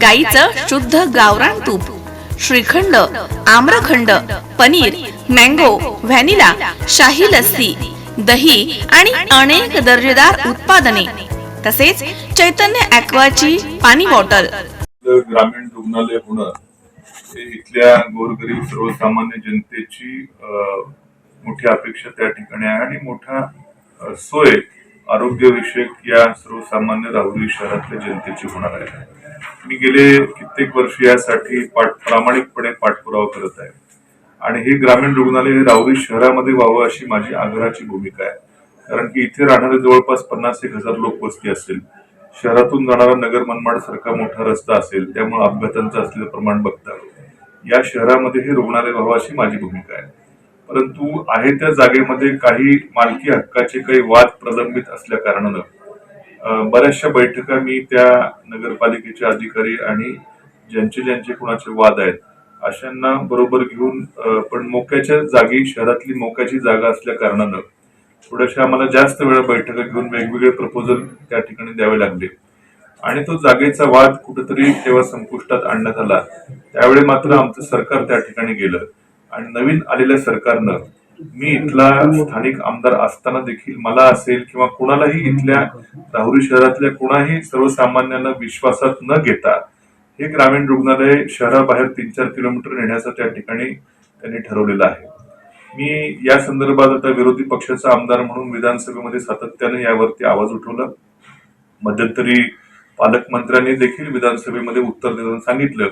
गाईचं शुद्ध गावरान तूप श्रीखंड आम्रखंड पनीर मँगो व्हॅनिला शाही लस्सी दही आणि अनेक दर्जेदार उत्पादने. तसेच चैतन्य ॲक्वाची पाणी बॉटल. ग्रामीण रुग्णालय होणं हे इथल्या गोरगरीब सर्वसामान्य जनतेची मोठी अपेक्षा त्या ठिकाणी आहे आणि मोठा सोय आरोग्यविषयक या सर्वसामान्य राहुरी शहरातल्या जनतेची होणार आहे. मी गेले कित्येक वर्ष यासाठी पाठ प्रामाणिकपणे पाठपुरावा करत आहे. आणि हे ग्रामीण रुग्णालय हे राहुरी शहरामध्ये व्हावं अशी माझी आग्रहाची भूमिका आहे. कारण की इथे राहणारे जवळपास पन्नास एक हजार लोक वस्ती असेल. शहरातून जाणारा नगर मनमाड सारखा मोठा रस्ता असेल त्यामुळे अपघातांचं असलेलं प्रमाण बघता या शहरामध्ये हे रुग्णालय व्हावं अशी माझी भूमिका आहे. परंतु आहे त्या जागेमध्ये काही मालकी हक्काचे काही वाद प्रलंबित असल्या कारणानं बऱ्याचशा बैठका मी त्या नगरपालिकेचे अधिकारी आणि ज्यांचे ज्यांचे कुणाचे वाद आहेत अशांना बरोबर घेऊन पण मोक्याच्या जागी शहरातली मोक्याची जागा असल्या कारणानं थोड्याशा आम्हाला जास्त वेळा बैठका घेऊन वेगवेगळे प्रपोजल त्या ठिकाणी द्यावे लागले. आणि तो जागेचा वाद कुठेतरी तेव्हा संपुष्टात आणण्यात आला. त्यावेळी मात्र आमचं सरकार त्या ठिकाणी गेलं. आणि नवीन आलेल्या सरकारनं मी इथला स्थानिक आमदार असताना देखील मला असेल किंवा कुणालाही इथल्या राहुरी शहरातल्या कुणाही सर्वसामान्यांना विश्वासात न घेता हे ग्रामीण रुग्णालय शहराबाहेर तीन चार किलोमीटर नेण्याचं त्या ठिकाणी त्यांनी ठरवलेलं आहे. मी या संदर्भात आता विरोधी पक्षाचा आमदार म्हणून विधानसभेमध्ये सातत्याने यावरती आवाज उठवला. मध्यंतरी पालकमंत्र्यांनी देखील विधानसभेमध्ये उत्तर देताना सांगितलं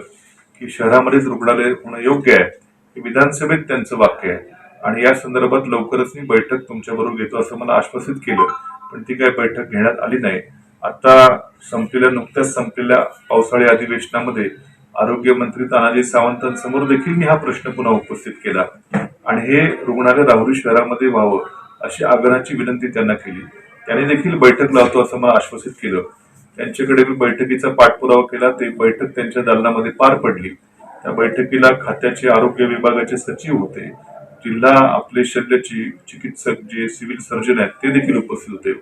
की शहरामध्येच रुग्णालय होणं योग्य आहे. हे विधानसभेत त्यांचं वाक्य आहे. आणि या संदर्भात लवकरच मी बैठक तुमच्याबरोबर घेतो असं मला आश्वासित केलं पण ती काही बैठक घेण्यात आली नाही. आता संपलेल्या नुकत्याच संपलेल्या पावसाळी अधिवेशनामध्ये आरोग्यमंत्री तानाजी सावंतांसमोर देखील मी हा प्रश्न पुन्हा उपस्थित केला. आणि हे रुग्णालय राहुरी शहरामध्ये व्हावं अशी आग्रहाची विनंती त्यांना केली. त्यांनी देखील बैठक लावतो असं मला आश्वासित केलं. त्यांच्याकडे मी बैठकीचा पाठपुरावा केला ते बैठक त्यांच्या दालनामध्ये पार पडली. त्या बैठकीला खात्याचे आरोग्य विभागाचे सचिव होते. जिल्हा आपले शल्यची चिकित्सक जे सिव्हिल सर्जन आहेत ते देखील उपस्थित होते.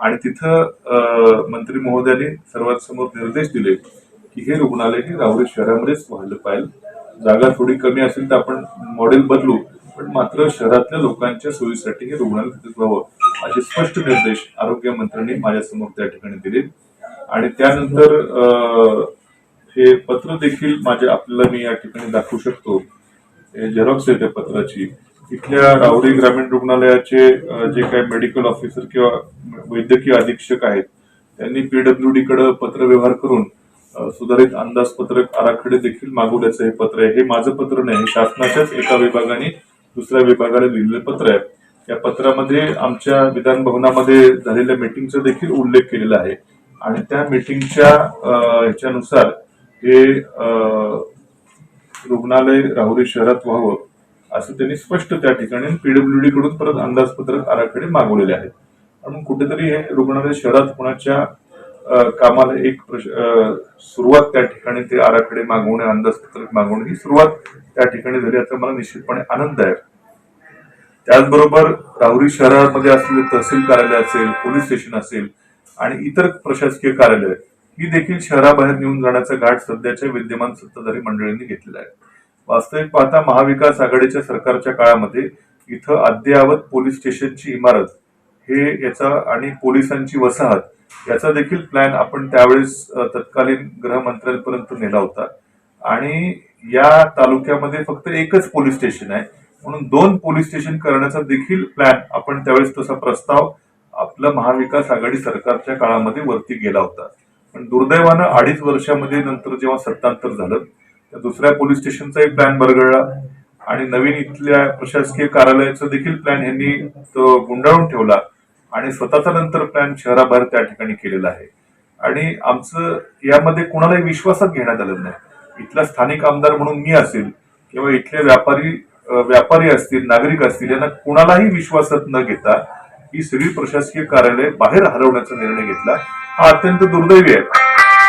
आणि तिथं मंत्री महोदयाने सर्वात समोर निर्देश दिले की हे रुग्णालय हे राहुरी शहरामध्येच व्हायला पाहिजे जागा थोडी कमी असेल तर आपण मॉडेल बदलू पण मात्र शहरातल्या लोकांच्या सोयीसाठी हे रुग्णालय तिथेच व्हावं असे स्पष्ट निर्देश आरोग्य मंत्र्यांनी माझ्यासमोर त्या ठिकाणी दिले. आणि त्यानंतर हे पत्र देखील माझ्या आपल्याला मी या ठिकाणी दाखवू शकतो. झेरॉक्स आहे त्या पत्राची. इथल्या राहुरी ग्रामीण रुग्णालयाचे जे काही मेडिकल ऑफिसर किंवा वैद्यकीय अधीक्षक आहेत त्यांनी पीडब्ल्यू डी कडे पत्र व्यवहार करून सुधारित अंदाजपत्रक आराखडे देखील मागवल्याचं हे पत्र आहे. हे माझं पत्र नाही हे शासनाच्याच एका विभागाने दुसऱ्या विभागाला लिहिलेलं पत्र आहे. या पत्रामध्ये आमच्या विधान भवनामध्ये झालेल्या मीटिंगचा देखील उल्लेख केलेला आहे. आणि त्या मीटिंगच्या ह्याच्यानुसार हे रुग्णालय राहुरी शहरात व्हावं असं त्यांनी स्पष्ट त्या ठिकाणी पीडब्ल्यूडी कडून परत अंदाजपत्रक आराखडे मागवलेले आहेत. म्हणून कुठेतरी हे रुग्णालय शहरात होण्याच्या कामाला एक प्रश- सुरुवात त्या ठिकाणी ते आराखडे मागवणे अंदाजपत्रक मागवणे ही सुरुवात त्या ठिकाणी झाली. याचा मला निश्चितपणे आनंद आहे. त्याचबरोबर राहुरी शहरामध्ये असलेले तहसील कार्यालय असेल पोलीस स्टेशन असेल आणि इतर प्रशासकीय कार्यालय ही देखील शहराबाहेर नेऊन जाण्याचा घाट सध्याच्या विद्यमान सत्ताधारी मंडळींनी घेतलेला आहे. वास्तविक पाहता महाविकास आघाडीच्या सरकारच्या काळामध्ये इथं अद्ययावत पोलीस स्टेशनची इमारत हे याचा आणि पोलिसांची वसाहत याचा देखील प्लॅन आपण त्यावेळेस तत्कालीन गृहमंत्र्यांपर्यंत नेला होता. आणि या तालुक्यामध्ये फक्त एकच पोलीस स्टेशन आहे. म्हणून दोन पोलीस स्टेशन करण्याचा देखील प्लॅन आपण त्यावेळेस तसा प्रस्ताव आपलं महाविकास आघाडी सरकारच्या काळामध्ये वरती गेला होता. पण दुर्दैवानं अडीच वर्षामध्ये नंतर जेव्हा सत्तांतर झालं त्या दुसऱ्या पोलीस स्टेशनचाही प्लॅन बरगळला आणि नवीन इथल्या प्रशासकीय कार्यालयाचा देखील प्लॅन यांनी तो गुंडाळून ठेवला आणि स्वतःचा नंतर प्लॅन शहराबाहेर त्या ठिकाणी केलेला आहे. आणि आमचं यामध्ये कोणालाही विश्वासात घेण्यात आलं नाही. इथला स्थानिक आमदार म्हणून मी असेल किंवा इथले व्यापारी व्यापारी असतील नागरिक असतील यांना कुणालाही विश्वासात न घेता ही सगळी प्रशासकीय कार्यालय बाहेर हलवण्याचा निर्णय घेतला. हा अत्यंत दुर्दैवी आहे.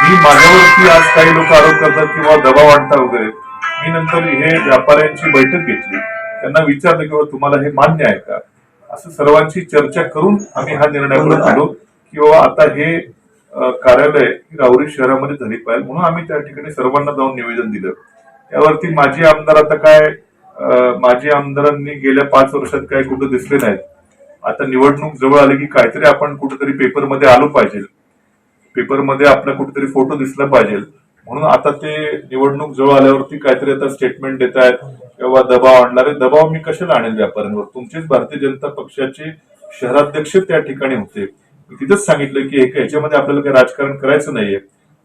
मी माझ्यावरती आज काही लोक आरोप करतात किंवा दबाव आणता वगैरे. मी नंतर हे व्यापाऱ्यांची बैठक घेतली. त्यांना विचारलं की बाबा तुम्हाला हे मान्य आहे का? असं सर्वांची चर्चा करून आम्ही हा निर्णयाकडे आलो की बाबा आता हे कार्यालय राहुरी शहरामध्ये झाली पाहिजे. म्हणून आम्ही त्या ठिकाणी सर्वांना जाऊन निवेदन दिलं. त्यावरती माजी आमदार आता काय माजी आमदारांनी गेल्या पाच वर्षात काय कुठं दिसले नाहीत. आता निवडणूक जवळ आली की काहीतरी आपण कुठेतरी पेपरमध्ये आलो पाहिजे. पेपरमध्ये आपला कुठेतरी फोटो दिसला पाहिजे. म्हणून आता ते निवडणूक जवळ आल्यावरती काहीतरी आता स्टेटमेंट देत आहेत किंवा दबाव आणणारे. दबाव मी कशाला आणेल व्यापाऱ्यांवर? तुमचेच भारतीय जनता पक्षाचे शहराध्यक्ष त्या ठिकाणी होते. मी तिथंच सांगितलं की एक ह्याच्यामध्ये आपल्याला काही राजकारण करायचं नाहीये.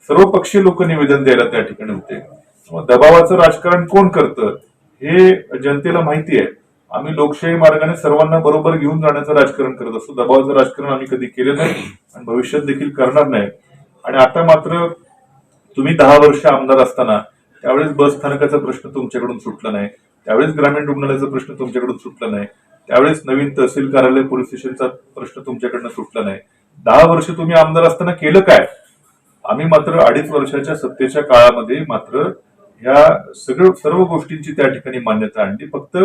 सर्व पक्षीय लोक निवेदन द्यायला त्या ठिकाणी होते. दबावाचं राजकारण कोण करतं हे जनतेला माहिती आहे. आम्ही लोकशाही मार्गाने सर्वांना बरोबर घेऊन जाण्याचं राजकारण करत असतो. दबावाचं राजकारण आम्ही कधी केलं नाही आणि भविष्यात देखील करणार नाही. आणि आता मात्र तुम्ही दहा वर्ष आमदार असताना त्यावेळेस बस स्थानकाचा प्रश्न तुमच्याकडून सुटला नाही. त्यावेळेस ग्रामीण रुग्णालयाचा प्रश्न तुमच्याकडून सुटला नाही. त्यावेळेस नवीन तहसील कार्यालय पोलीस स्टेशनचा प्रश्न तुमच्याकडनं सुटला नाही. दहा वर्ष तुम्ही आमदार असताना केलं काय? आम्ही मात्र अडीच वर्षाच्या सत्तेच्या काळामध्ये मात्र या सगळं सर्व गोष्टींची त्या ठिकाणी मान्यता आणली. फक्त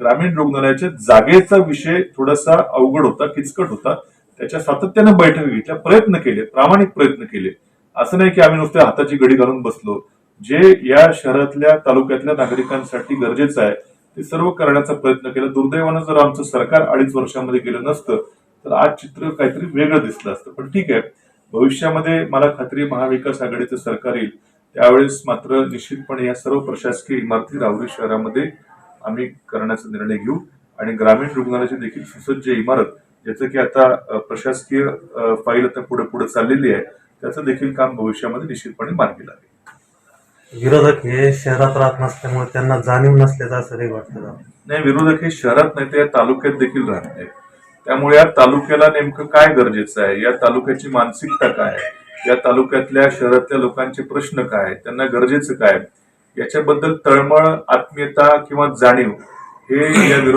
ग्रामीण रुग्णालयाच्या जागेचा विषय थोडासा अवघड होता किचकट होता. त्याच्या सातत्यानं बैठक घेतल्या प्रयत्न केले प्रामाणिक प्रयत्न केले. असं नाही की आम्ही नुसत्या हाताची घडी घालून बसलो. जे या शहरातल्या तालुक्यातल्या नागरिकांसाठी गरजेचं आहे ते सर्व करण्याचा प्रयत्न केला. दुर्दैवानं जर आमचं सरकार अडीच वर्षामध्ये गेलं नसतं तर आज चित्र काहीतरी वेगळं दिसलं असतं. पण ठीक आहे. भविष्यामध्ये मला खात्री महाविकास आघाडीचं सरकार येईल. त्यावेळेस मात्र निश्चितपणे या सर्व प्रशासकीय इमारती राहुरी शहरामध्ये आम्ही करण्याचा निर्णय घेऊ. आणि ग्रामीण रुग्णालयाची देखील सुसज्ज इमारत ज्याचं की आता प्रशासकीय फाईल आता पुढे पुढे चाललेली आहे त्याचं देखील काम भविष्यामध्ये निश्चितपणे मार्गी लागेल. विरोधक हे शहरात राहत नसल्यामुळे त्यांना जाणीव नसल्याचं असं वाटतं? नाही विरोधक हे शहरात नाही तर या तालुक्यात देखील राहत आहेत. त्यामुळे या तालुक्याला नेमकं काय गरजेचं आहे? या तालुक्याची मानसिकता काय या तालुक्यातल्या शहरातल्या लोकांचे प्रश्न काय? त्यांना गरजेचं काय याच्याबद्दल तळमळ आत्मीयता किंवा जाणीव हे या विरोध